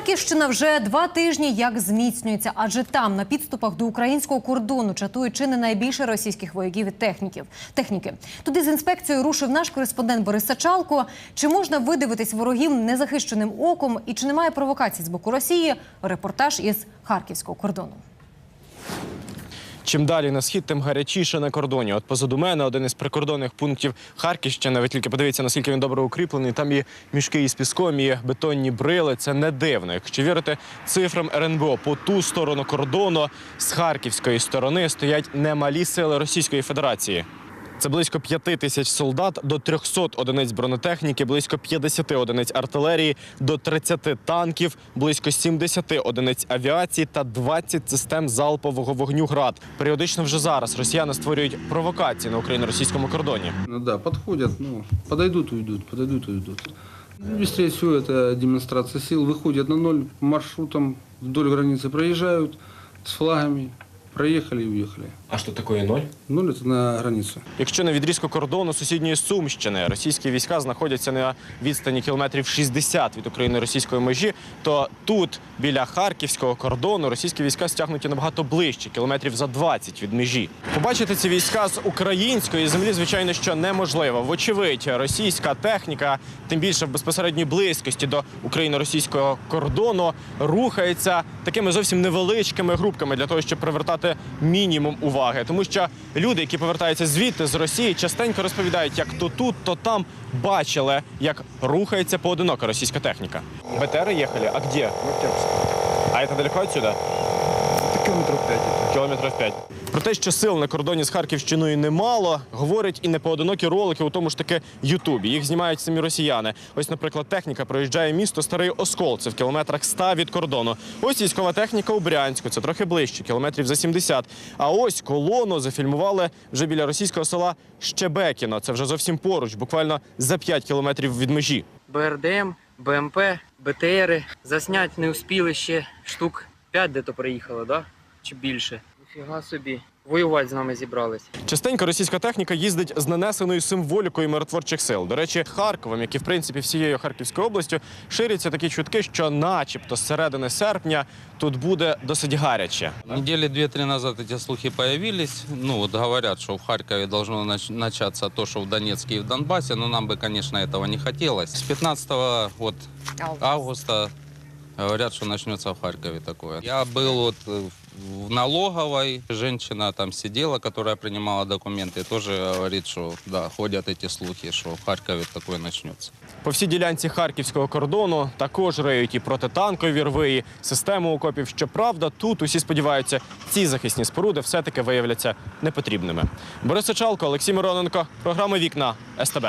Харківщина вже два тижні як зміцнюється, адже там на підступах до українського кордону чатують чи не найбільше російських вояків і техніків. Техніки туди з інспекцією рушив наш кореспондент Борис Сачалко. Чи можна видивитись ворогів незахищеним оком і чи немає провокацій з боку Росії? Репортаж із харківського кордону. Чим далі на схід, тим гарячіше на кордоні. От позаду мене один із прикордонних пунктів Харківщини. Ви тільки подивіться, наскільки він добре укріплений. Там є мішки із піском, є бетонні брили. Це не дивно. Якщо вірити цифрам РНБО, по ту сторону кордону з харківської сторони стоять немалі сили Російської Федерації. Це близько п'яти тисяч солдат до 300 одиниць бронетехніки, близько 50 одиниць артилерії, до 30 танків, близько 70 одиниць авіації та 20 систем залпового вогню ГРАД. Періодично вже зараз росіяни створюють провокації на україно-російському кордоні. Ну да, подходят, ну, подойдут, уйдут, подойдут, уйдут. Быстрее всего это демонстрация сил. Выходят на ноль маршрутом вдоль границы, проезжают с флагами, проехали и уехали. А що такое ноль? Ноль это на границу. Якщо на відрізку кордону сусідньої Сумщини російські війська знаходяться на відстані кілометрів 60 від україно-російської межі, то тут, біля харківського кордону, російські війська стягнуті набагато ближче, кілометрів за 20 від межі. Побачити ці війська з української землі, звичайно, що неможливо. Вочевидь, російська техніка, тим більше в безпосередній близькості до україно-російського кордону, рухається такими зовсім невеличкими групками для того, щоб привертати мінімум уваги. Тому що люди, які повертаються звідти з Росії, частенько розповідають, як то тут, то там бачили, як рухається поодинока російська техніка. БТР їхали? А де? А це далеко відсюди? Километров пять. Кілометрів 5. Про те, що сил на кордоні з Харківщиною немало, говорять і непоодинокі ролики у тому ж таки Ютубі. Їх знімають самі росіяни. Ось, наприклад, техніка проїжджає місто Старий Оскол, це в кілометрах 100 від кордону. Ось військова техніка у Брянську, це трохи ближче, кілометрів за 70. А ось колону зафільмували вже біля російського села Щебекіно. Це вже зовсім поруч, буквально за 5 кілометрів від межі. БРДМ, БМП, БТРи. Заснять не успіли ще штук 5 де то приїхало, да? Чи більше. Ніфіга собі. Воювати з нами зібрались. Частенько російська техніка їздить з нанесеною символікою миротворчих сил. До речі, Харковом, як і в принципі всією Харківською областю, ширяться такі чутки, що, начебто, з середини серпня тут буде досить гаряче. Недели две-три назад эти слухи появились. Ну, вот говорят, что в Харькове должно нач- начаться то, что в Донецке и в Донбассе, но нам бы, конечно, этого не хотелось. С 15 вот, августа говорят, что начнется в Харькове такое. Я был вот э, в налоговой, женщина там сидела, которая принимала документы, тоже говорит, что да, ходят эти слухи, что в Харькове такое начнется. По всій ділянці харківського кордону також риють і протитанкові рви, і систему окопів. Щоправда, тут усі сподіваються, ці захисні споруди все-таки виявляться непотрібними. Борис Сачалко, Олексій Мироненко, програма Вікна СТБ.